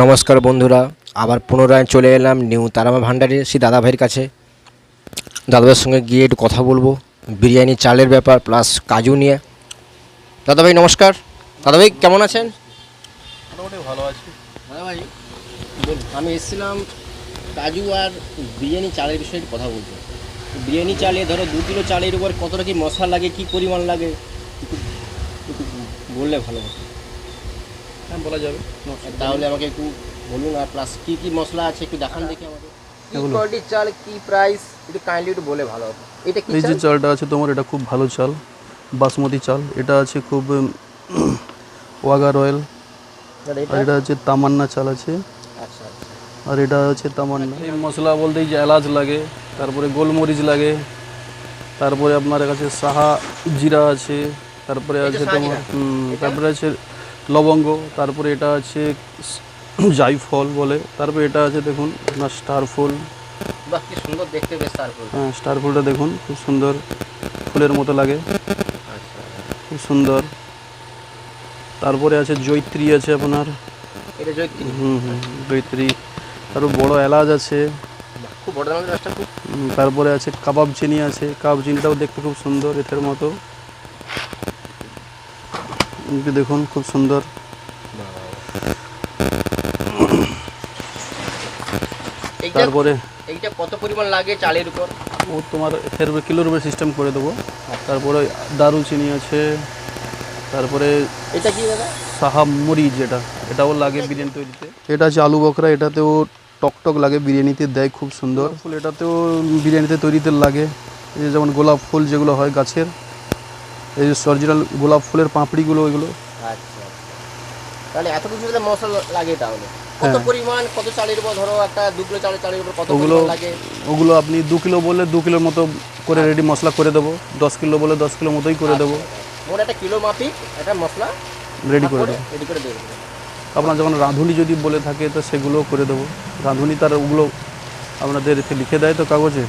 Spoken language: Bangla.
নমস্কার বন্ধুরা আবার পুনরায় চলে এলাম নিউ তারামা ভান্ডারে সেই দাদা ভাইয়ের কাছে। দাদাভাইয়ের সঙ্গে গিয়ে একটু কথা বলব বিরিয়ানি চালের ব্যাপার প্লাস কাজু নিয়ে। দাদা ভাই নমস্কার। দাদা ভাই কেমন আছেন? মোটামুটি ভালো আছি। দাদা ভাই আমি এসেছিলাম কাজু আর বিরিয়ানি চালের বিষয়ে একটু কথা বলব বিরিয়ানি চালে ধরো দু কিলো চালের উপর কতটা কি মশলা লাগে কি পরিমাণ লাগে? বললে ভালো হতো। হ্যাঁ বলা যাবে। তাহলে আমাকে একটু বলুন আর প্লাস কি কি মশলা আছে একটু দেখান দেখি আমাকে কোয়ালিটির চাল কি প্রাইস একটু কাইন্ডলি একটু বলে ভালো হতো এটা এই যে চালটা আছে তোমার এটা খুব ভালো চাল বাসমতি চাল। এটা আছে খুব ওয়াগা রয়্যাল আর এটা? আছে তামান্না চাল আছে। আচ্ছা আচ্ছা। আর এটা আছে তামান্না। এই মশলা বলতে এই যে এলাচ লাগে তারপরে গোলমরিচ লাগে তারপরে আপনার কাছে সাহা জিরা আছে তারপরে আছে তোমার? তারপরে আছে লবঙ্গ তারপরে এটা আছে জাইফল বলে তারপরে এটা আছে দেখুন আপনার স্টার ফুল কি সুন্দর দেখতে বেশ তারপর হ্যাঁ স্টার ফুলটা দেখুন খুব সুন্দর ফুলের মতো লাগে। আচ্ছা। খুব সুন্দর। তারপরে আছে জৈত্রী আছে আপনার। এটা জয়ত্রী হুম হুম জৈত্রী। তারপর বড় এলাচ আছে। খুব বড় দামের তারপরে আছে কাবাব চিনি আছে। কাবাব চিনিটাও দেখতে খুব সুন্দর এটার মতো। দেখুন খুব সুন্দর। তারপরে এইটা কত পরিমাণ লাগে চালের উপর? ও তোমার এর কিলোর উপরে সিস্টেম করে দেবো। তারপরে দারুচিনি আছে। তারপরে এটা কি দাদা? সাহা মরিচ যেটা এটাও লাগে বিরিয়ানি তৈরিতে। এটা আছে আলু বকরা এটাতেও টকটক লাগে বিরিয়ানিতে দেয় খুব সুন্দর। ফুল এটাতেও বিরিয়ানিতে তৈরিতে লাগে। এই যে যেমন গোলাপ ফুল যেগুলো হয় গাছের এই যে অরিজিনাল গোলাপ ফুলের পাপড়িগুলো ওইগুলো আচ্ছা আচ্ছা। তাহলে এত কিছু তাহলে মশলা লাগে তাহলে? কত হ্যাঁ। পরিমাণ কত চালের উপর ধরো একটা দু কিলো চালের চালের উপর কত ওগুলো লাগে? ওগুলো আপনি দু কিলো বললে দু কিলোর মতো করে রেডি মশলা করে দেবো। দশ কিলো বলে দশ কিলো মতোই করে দেবো। মোট একটা কিলো মাপিক একটা মশলা রেডি করে দেবো। রেডি করে দেবো। আপনার যখন রাঁধুনি যদি বলে থাকে তো সেগুলোও করে দেবো। রাঁধুনি তার ওগুলো আপনাদের লিখে দেয় তো কাগজে?